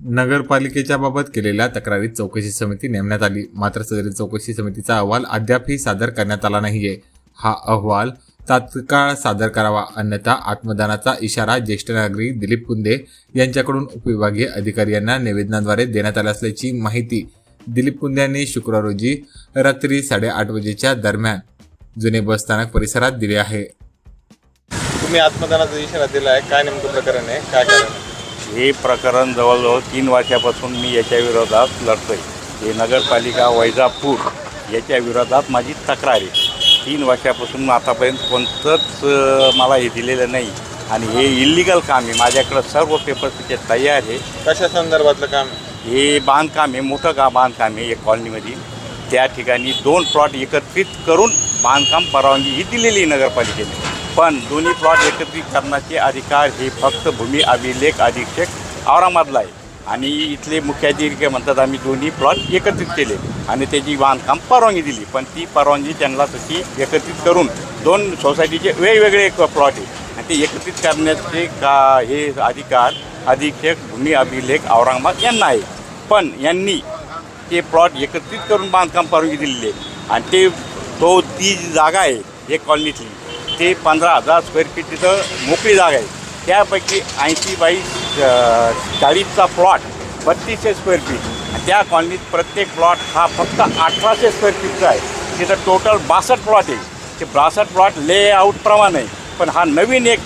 नगरपालिकेच्या बाबत केलेल्या तक्रारीत चौकशी समिती नेमण्यात आली. मात्र सदरील चौकशी समितीचा अहवाल अद्यापही सादर करण्यात आला नाहीये. हा अहवाल तात्काळ सादर करावा अन्यथा आत्मदानाचा इशारा ज्येष्ठ नागरिक दिलीप कुंदे यांच्याकडून उपविभागीय अधिकारी यांना निवेदनाद्वारे देण्यात आली असल्याची माहिती दिलीप कुंदे यांनी शुक्रवार रोजी रात्री साडेआठ वाजेच्या दरम्यान जुने बस स्थानक परिसरात दिले आहे. तुम्ही आत्मदानाचा इशारा दिला आहे काय नेमकं प्रकरण आहे? काय कारण हे प्रकरण जवळजवळ तीन वर्षापासून मी याच्या विरोधात लढतोय. हे नगरपालिका वैजापूर याच्या विरोधात माझी तक्रार आहे. तीन वर्षापासून आतापर्यंत कोणतंच मला हे दिलेलं नाही. आणि हे इल्लिगल काम आहे. माझ्याकडं सर्व पेपर्स तिथे तयार आहे. कशा संदर्भातलं काम आहे? हे बांधकाम आहे मोठं का बांधकाम आहे एक कॉलनीमध्ये. त्या ठिकाणी दोन प्लॉट एकत्रित करून बांधकाम परवानगी ही दिलेली आहे नगरपालिकेने. पण दोन्ही प्लॉट एकत्रित करण्याचे अधिकार हे फक्त भूमी अभिलेख अधीक्षक औरंगाबादला आहे. आणि इथले मुख्याधिकारी म्हणतात आम्ही दोन्ही प्लॉट एकत्रित केले आणि त्याची बांधकाम परवानगी दिली. पण ती परवानगी त्यांना तशी एकत्रित करून दोन सोसायटीचे वेगवेगळे प्लॉट आहे. आणि ते एकत्रित करण्याचे का हे अधिकार अधीक्षक भूमी अभिलेख औरंगाबाद यांना आहे. पण यांनी ते प्लॉट एकत्रित करून बांधकाम परवानगी दिलेली आहे. आणि ते तो ती जागा आहे हे कॉलनीतली ते पंधरा हजार स्क्वेअर फीट तिथं मोकळी जागा आहे. त्यापैकी ऐंशी बाई चाळीसचा प्लॉट बत्तीसशे स्क्वेअर फीट आणि त्या कॉलनीत प्रत्येक प्लॉट हा फक्त अठराशे स्क्वेअर फीटचा आहे. तिथं टोटल बासष्ट प्लॉट आहे. ते बासष्ट प्लॉट लेआउटप्रमाणे आहे पण हा नवीन एक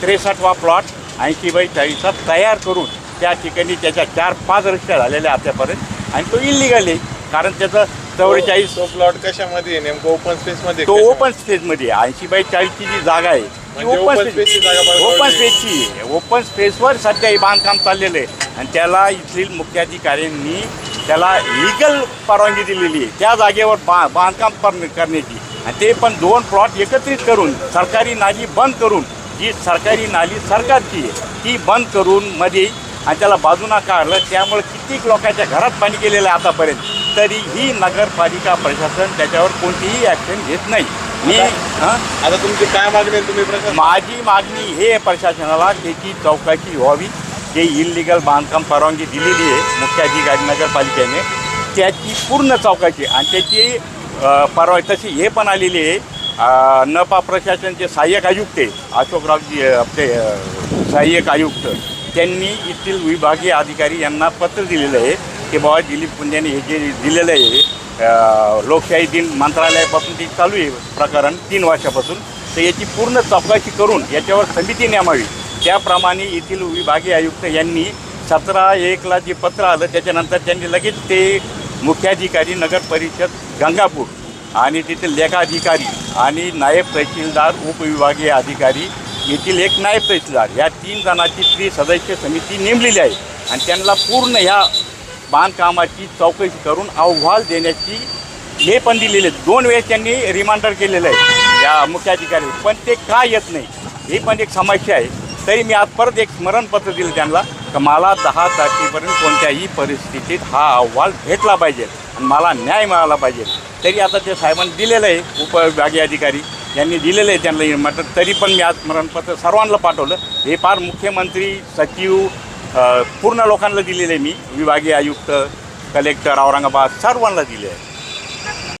त्रेसष्टवा प्लॉट ऐंशी बाई चाळीसचा तयार करून त्या ठिकाणी त्याच्या चार पाच रस्त्या झालेल्या आतापर्यंत. आणि तो इलिगल आहे. कारण त्याचं चौवेचाळीस तो प्लॉट कशामध्ये आहे? नेमकं ओपन स्पेस मध्ये तो? ओपन स्पेसमध्ये ऐंशी बाय चाळीसची जी जागा आहे ती म्हणजे ओपन open space ची जागा ओपन. स्पेसची आहे. ओपन स्पेसवर सध्या हे बांधकाम चाललेलं आहे. आणि त्याला इथलील मुख्याधिकाऱ्यांनी त्याला लिगल परवानगी दिलेली आहे. त्या जागेवर बा बांधकाम पर- करण्याची. आणि ते पण दोन प्लॉट एकत्रित करून सरकारी नाली बंद करून जी सरकारी नाली सरकारची आहे ती बंद करून मध्ये आणि त्याला बाजूना काढलं. त्यामुळे कित्येक लोकांच्या घरात पाणी गेलेलं आहे आतापर्यंत. तरीही नगरपालिका प्रशासन त्याच्यावर कोणतीही ॲक्शन घेत नाही. मी हां? आता तुमची काय मागणी आहे तुम्ही प्रशासन? माझी मागणी हे आहे प्रशासनाला त्याची चौकशी व्हावी. जे इलिगल बांधकाम परवानगी दिलेली आहे मुख्याधिकारी नगरपालिकेने त्याची पूर्ण चौकशी आणि त्याची परवा तशी हे पण आलेली आहे. नपा प्रशासनचे सहाय्यक आयुक्त आहे अशोकरावजी आपले सहाय्यक आयुक्त. त्यांनी येथील विभागीय अधिकारी यांना पत्र दिलेलं आहे. की बाबा दिलीप पुंजाने हे जे दिलेलं आहे लोकशाही दिन मंत्रालयापासून ते चालू आहे प्रकरण तीन वर्षापासून. तर याची पूर्ण चौकशी करून याच्यावर समिती नेमावी. त्याप्रमाणे येथील विभागीय आयुक्त यांनी सतरा एकला जे पत्र आलं त्याच्यानंतर त्यांनी लगेच ते मुख्याधिकारी नगर परिषद गंगापूर आणि तिथे लेखाधिकारी आणि नायब तहसीलदार उपविभागीय अधिकारी येथील एक नायब तहसीलदार ह्या तीन जणांची त्रिसदस्य समिती नेमलेली आहे. आणि त्यांना पूर्ण ह्या बांधकामाची चौकशी करून अहवाल देण्याची हे पण दिलेले आहे. दोन वेळेस त्यांनी रिमांडर केलेलं आहे. या मुख्याधिकारी पण ते का येत नाही? ही पण एक समस्या आहे. तरी मी आज परत एक स्मरणपत्र दिलं त्यांना का मला दहा तारखेपर्यंत कोणत्याही परिस्थितीत हा अहवाल भेटला पाहिजे आणि मला न्याय मिळाला पाहिजे. तरी आता ते साहेबांनी दिलेलं आहे. उपविभागीय अधिकारी यांनी दिलेलं आहे त्यांना रिमांडर तरी पण मी आज स्मरणपत्र सर्वांना पाठवलं. हे फार मुख्यमंत्री सचिव पूर्ण लोकांना दिलेलं आहे मी. विभागीय आयुक्त कलेक्टर औरंगाबाद सर्वांना दिले आहे.